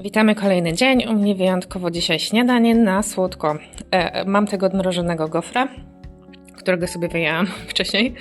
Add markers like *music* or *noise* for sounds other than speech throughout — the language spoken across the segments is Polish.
Witamy kolejny dzień. U mnie wyjątkowo dzisiaj śniadanie na słodko. E, mam tego odmrożonego gofra, którego sobie wyjęłam *laughs* wcześniej,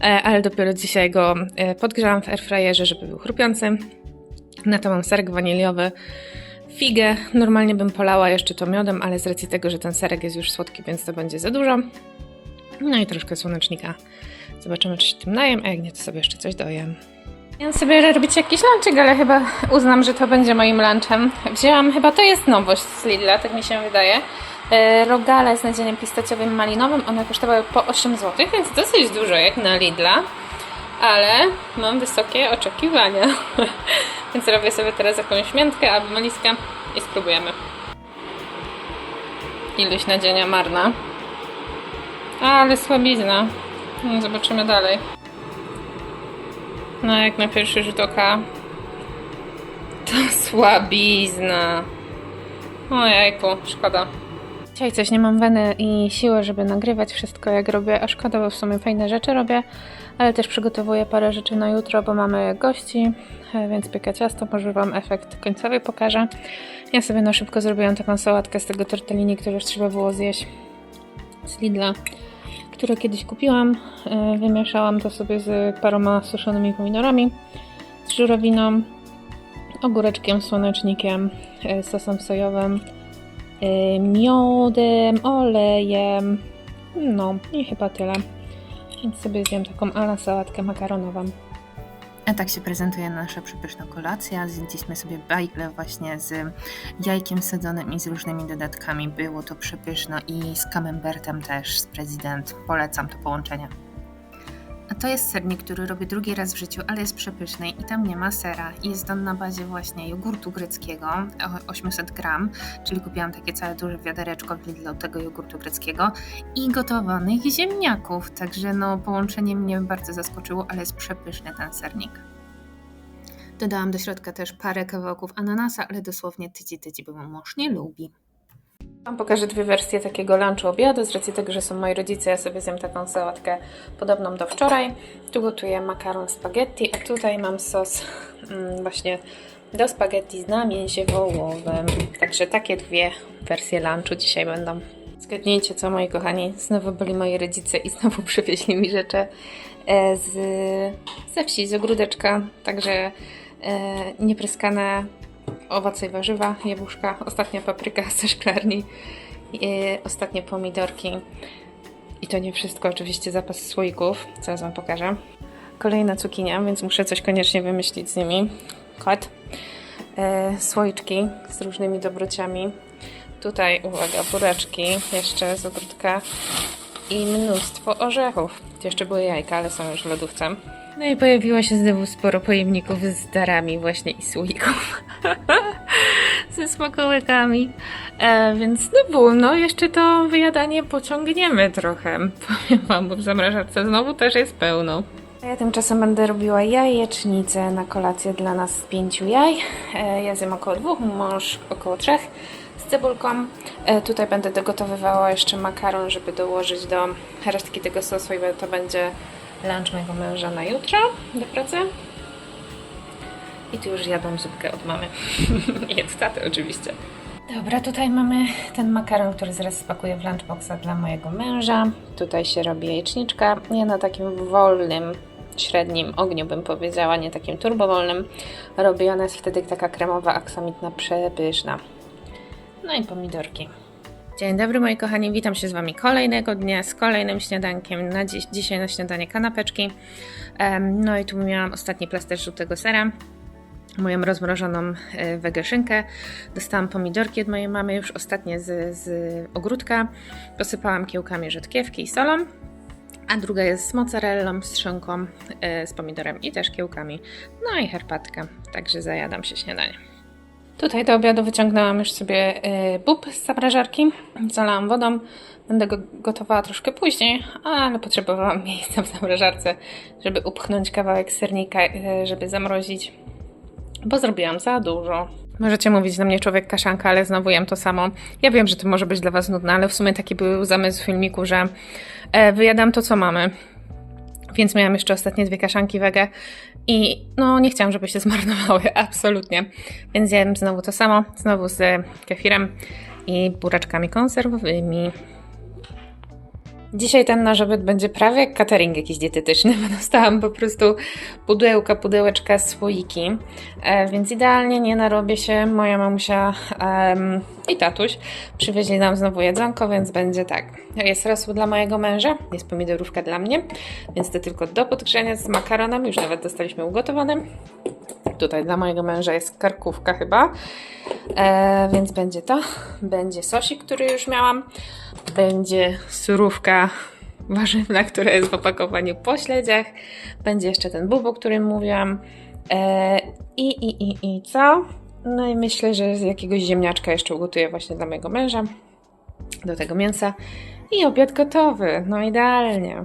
e, ale dopiero dzisiaj go e, podgrzałam w airfryerze, żeby był chrupiący. Na to mam serek waniliowy, figę. Normalnie bym polała jeszcze to miodem, ale z racji tego, że ten serek jest już słodki, więc to będzie za dużo. No i troszkę słonecznika. Zobaczymy, czy się tym najem, a jak nie, to sobie jeszcze coś dojem. Miałam sobie robić jakiś lunchik, ale chyba uznam, że to będzie moim lunchem. Wzięłam, chyba to jest nowość z Lidla, tak mi się wydaje. E, Rogale z nadzieniem pistacjowym malinowym, one kosztowały po 8 zł, więc dosyć dużo jak na Lidla. Ale mam wysokie oczekiwania. *laughs* więc robię sobie teraz jakąś miętkę albo meliskę i spróbujemy. Ilość nadzienia marna. Ale słabizna. No, Zobaczymy dalej. No, jak na pierwszy rzut oka, to *laughs* słabizna. O jajku, szkoda. Dzisiaj coś nie mam weny i siły, żeby nagrywać wszystko jak robię, a szkoda, bo w sumie fajne rzeczy robię, ale też przygotowuję parę rzeczy na jutro, bo mamy gości, e, więc piekę ciasto, może Wam efekt końcowy pokażę. Ja sobie na szybko zrobiłam taką sałatkę z tego tortellini, które już trzeba było zjeść z Lidla które kiedyś kupiłam. E, Wymieszałam to sobie z paroma suszonymi pomidorami, z żurawiną, ogóreczkiem, słonecznikiem, e, sosem sojowym, e, miodem, olejem. No i chyba tyle. Więc sobie zjem taką ala sałatkę makaronową. A tak się prezentuje nasza przepyszna kolacja. Zjedliśmy sobie bajgle właśnie z jajkiem sadzonym i z różnymi dodatkami. Było to przepyszne i z camembertem też, z prezydent. Polecam to połączenie. A to jest sernik, który robię drugi raz w życiu, ale jest przepyszny i tam nie ma sera. Jest on na bazie właśnie jogurtu greckiego, o- 800 gram, czyli kupiłam takie całe duże wiadereczko w tego jogurtu greckiego i gotowanych ziemniaków. Także no połączenie mnie bardzo zaskoczyło, ale jest przepyszny ten sernik. Dodałam do środka też parę kawałków ananasa, ale dosłownie tyci tyci, bo mąż nie lubi. Wam pokażę dwie wersje takiego lunchu obiadu. Z racji tego, że są moi rodzice, ja sobie zjem taką sałatkę podobną do wczoraj. Tu gotuję makaron spaghetti, a tutaj mam sos mm, właśnie do spaghetti z na mięsie wołowym. Także takie dwie wersje lunchu dzisiaj będą. Zgadnijcie co, moi kochani, znowu byli moi rodzice i znowu *laughs* przywieźli mi rzeczy e, z, ze wsi, z ogródeczka. Także e, niepryskane owoce i warzywa, jabłuszka, ostatnia papryka *laughs* ze szklarni, ostatnie pomidorki. I to nie wszystko, oczywiście zapas słoików, zaraz Wam pokażę. Kolejna cukinia, więc muszę coś koniecznie wymyślić z nimi. Kot. E, słoiczki z różnymi dobrociami. Tutaj, uwaga, buraczki jeszcze z ogródka i mnóstwo orzechów. Jeszcze były jajka, ale są już w lodówce. No i pojawiło się znowu sporo pojemników z darami właśnie i słoików. *laughs* Ze smakołykami. E, więc no było, no jeszcze to wyjadanie pociągniemy trochę. Powiem *laughs* wam, bo w zamrażarce znowu też jest pełno. A ja tymczasem będę robiła jajecznicę na kolację dla nas z pięciu jaj. E, ja zjem około dwóch, mąż około trzech z cebulką. E, tutaj będę dogotowywała jeszcze makaron, żeby dołożyć do resztki tego sosu i to będzie lunch mojego męża na jutro do pracy. I tu już jadą zupkę od mamy. *laughs* I od taty oczywiście. Dobra, tutaj mamy ten makaron, który zaraz spakuję w lunchboxa dla mojego męża. Tutaj się robi jajeczniczka. Ja na takim wolnym, średnim ogniu bym powiedziała, nie takim turbowolnym. Robię ona jest wtedy taka kremowa, aksamitna, przepyszna. No i pomidorki. Dzień dobry moi kochani, witam się z Wami kolejnego dnia z kolejnym śniadankiem. Na dziś, dzisiaj na śniadanie kanapeczki. No i tu miałam ostatni plaster żółtego sera, moją rozmrożoną e, wegeszynkę. Dostałam pomidorki od mojej mamy, już ostatnie z, z ogródka. Posypałam kiełkami rzodkiewki i solą. A druga jest z mozzarellą, z szynką, e, z pomidorem i też kiełkami. No i herbatkę, także zajadam się śniadaniem. Tutaj do obiadu wyciągnęłam już sobie y, bób z zamrażarki, zalałam wodą. Będę go gotowała troszkę później, ale potrzebowałam miejsca w zamrażarce, żeby upchnąć kawałek sernika, y, żeby zamrozić, bo zrobiłam za dużo. Możecie mówić na mnie człowiek kaszanka, ale znowu jem to samo. Ja wiem, że to może być dla Was nudne, ale w sumie taki był zamysł filmiku, że e, wyjadam to, co mamy. Więc miałam jeszcze ostatnie dwie kaszanki wege i no nie chciałam, żeby się *laughs* zmarnowały, absolutnie. Więc jem znowu to samo, znowu z kefirem i buraczkami konserwowymi. Dzisiaj ten nasz obiad będzie prawie jak catering jakiś dietetyczny, *laughs* bo dostałam po prostu pudełka, pudełeczka, słoiki, e, więc idealnie nie narobię się. Moja mamusia i tatuś przywieźli nam znowu jedzonko, więc będzie tak. Jest rosół dla mojego męża, jest pomidorówka dla mnie, więc to tylko do podgrzania z makaronem, już nawet dostaliśmy ugotowane. Tutaj dla mojego męża jest karkówka chyba, e, więc będzie to. Będzie sosik, który już miałam. Będzie surówka warzywna, która jest w opakowaniu po śledziach. Będzie jeszcze ten bub, o którym mówiłam. E, I, i, i, i co? No i myślę, że z jakiegoś ziemniaczka jeszcze ugotuję właśnie dla mojego męża. Do tego mięsa. I obiad gotowy. No idealnie.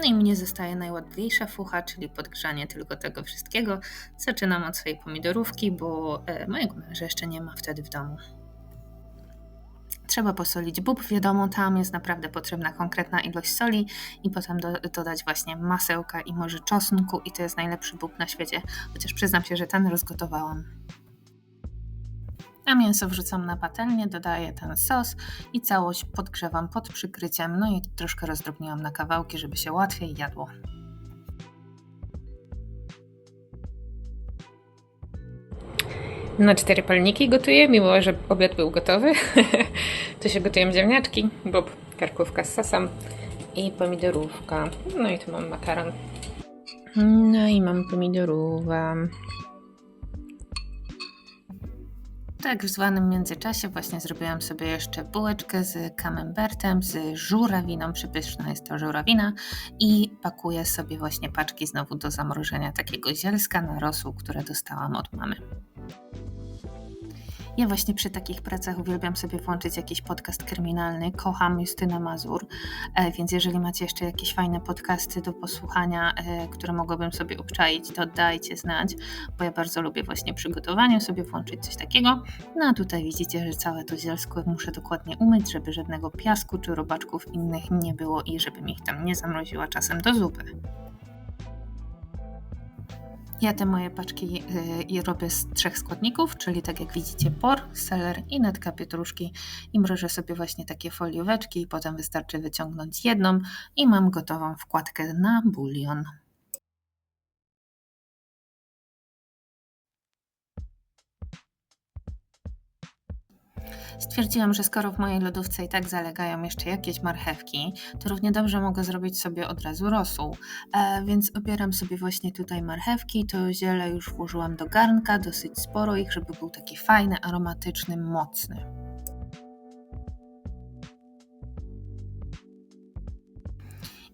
No i mnie zostaje najłatwiejsza fucha, czyli podgrzanie tylko tego wszystkiego. Zaczynam od swojej pomidorówki, bo e, mojego męża jeszcze nie ma wtedy w domu. Trzeba posolić bób, wiadomo, tam jest naprawdę potrzebna konkretna ilość soli i potem do, dodać właśnie masełka i może czosnku i to jest najlepszy bób na świecie, chociaż przyznam się, że ten rozgotowałam. A mięso wrzucam na patelnię, dodaję ten sos i całość podgrzewam pod przykryciem, no i troszkę rozdrobniłam na kawałki, żeby się łatwiej jadło. Na cztery palniki gotuję, mimo że obiad był gotowy. *laughs* tu się gotują ziemniaczki, bób, karkówka z sosem i pomidorówka. No i tu mam makaron. No i mam pomidorówę. W tak zwanym międzyczasie właśnie zrobiłam sobie jeszcze bułeczkę z camembertem, z żurawiną, przepyszna jest to żurawina i pakuję sobie właśnie paczki znowu do zamrożenia takiego zielska na rosół, które dostałam od mamy. Ja właśnie przy takich pracach uwielbiam sobie włączyć jakiś podcast kryminalny. Kocham Justynę Mazur, e, więc jeżeli macie jeszcze jakieś fajne podcasty do posłuchania, e, które mogłabym sobie obczaić, to dajcie znać, bo ja bardzo lubię właśnie przygotowaniu sobie włączyć coś takiego. No a tutaj widzicie, że całe to zielsko muszę dokładnie umyć, żeby żadnego piasku czy robaczków innych nie było i żebym ich tam nie zamroziła czasem do zupy. Ja te moje paczki y, robię z trzech składników, czyli tak jak widzicie por, seler i netka pietruszki i mrożę sobie właśnie takie folióweczki i potem wystarczy wyciągnąć jedną i mam gotową wkładkę na bulion. Stwierdziłam, że skoro w mojej lodówce i tak zalegają jeszcze jakieś marchewki, to równie dobrze mogę zrobić sobie od razu rosół. E, więc obieram sobie właśnie tutaj marchewki. To ziele już włożyłam do garnka, dosyć sporo ich, żeby był taki fajny, aromatyczny, mocny.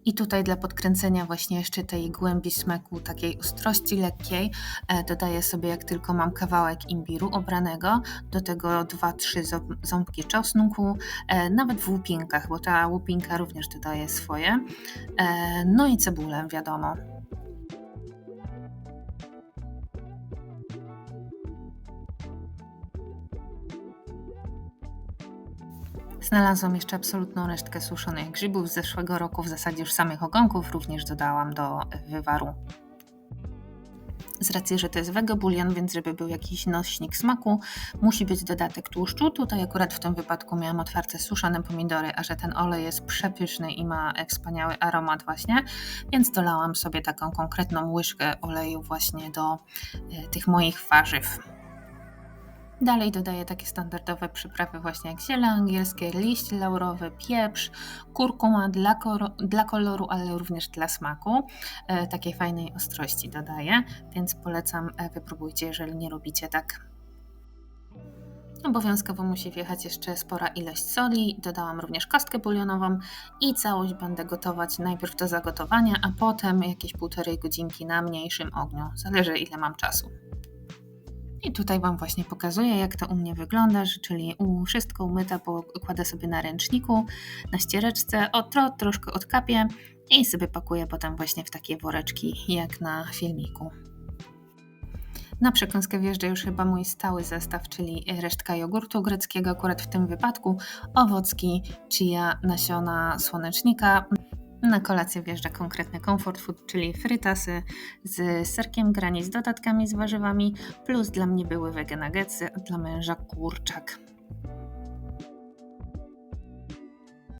I tutaj dla podkręcenia właśnie jeszcze tej głębi smaku, takiej ostrości lekkiej, e, dodaję sobie jak tylko mam kawałek imbiru obranego, do tego 2-3 ząbki czosnku, e, nawet w łupinkach, bo ta łupinka również dodaje swoje. E, no i cebulę, wiadomo. Znalazłam jeszcze absolutną resztkę suszonych grzybów z zeszłego roku, w zasadzie już samych ogonków, również dodałam do wywaru. Z racji, że to jest wege bulion, więc żeby był jakiś nośnik smaku, musi być dodatek tłuszczu. Tutaj akurat w tym wypadku miałam otwarte suszone pomidory, a że ten olej jest przepyszny i ma wspaniały aromat właśnie, więc dolałam sobie taką konkretną łyżkę oleju właśnie do e, tych moich warzyw. Dalej dodaję takie standardowe przyprawy właśnie jak ziele angielskie, liść laurowy, pieprz, kurkuma dla, dla koloru, ale również dla smaku. E, takiej fajnej ostrości dodaję, więc polecam, e, wypróbujcie, jeżeli nie robicie tak. Obowiązkowo musi wjechać jeszcze spora ilość soli. Dodałam również kostkę bulionową i całość będę gotować najpierw do zagotowania, a potem jakieś półtorej godzinki na mniejszym ogniu. Zależy ile mam czasu. I tutaj Wam właśnie pokazuję, jak to u mnie wygląda, czyli u wszystko umyte, bo kładę sobie na ręczniku, na ściereczce, o, tro, troszkę odkapię i sobie pakuję potem właśnie w takie woreczki, jak na filmiku. Na przekąskę wjeżdża już chyba mój stały zestaw, czyli resztka jogurtu greckiego, akurat w tym wypadku, owocki, chia, nasiona słonecznika. Na kolację wjeżdża konkretny comfort food, czyli frytasy z serkiem grani z dodatkami z warzywami, plus dla mnie były veganagetsy, a dla męża kurczak.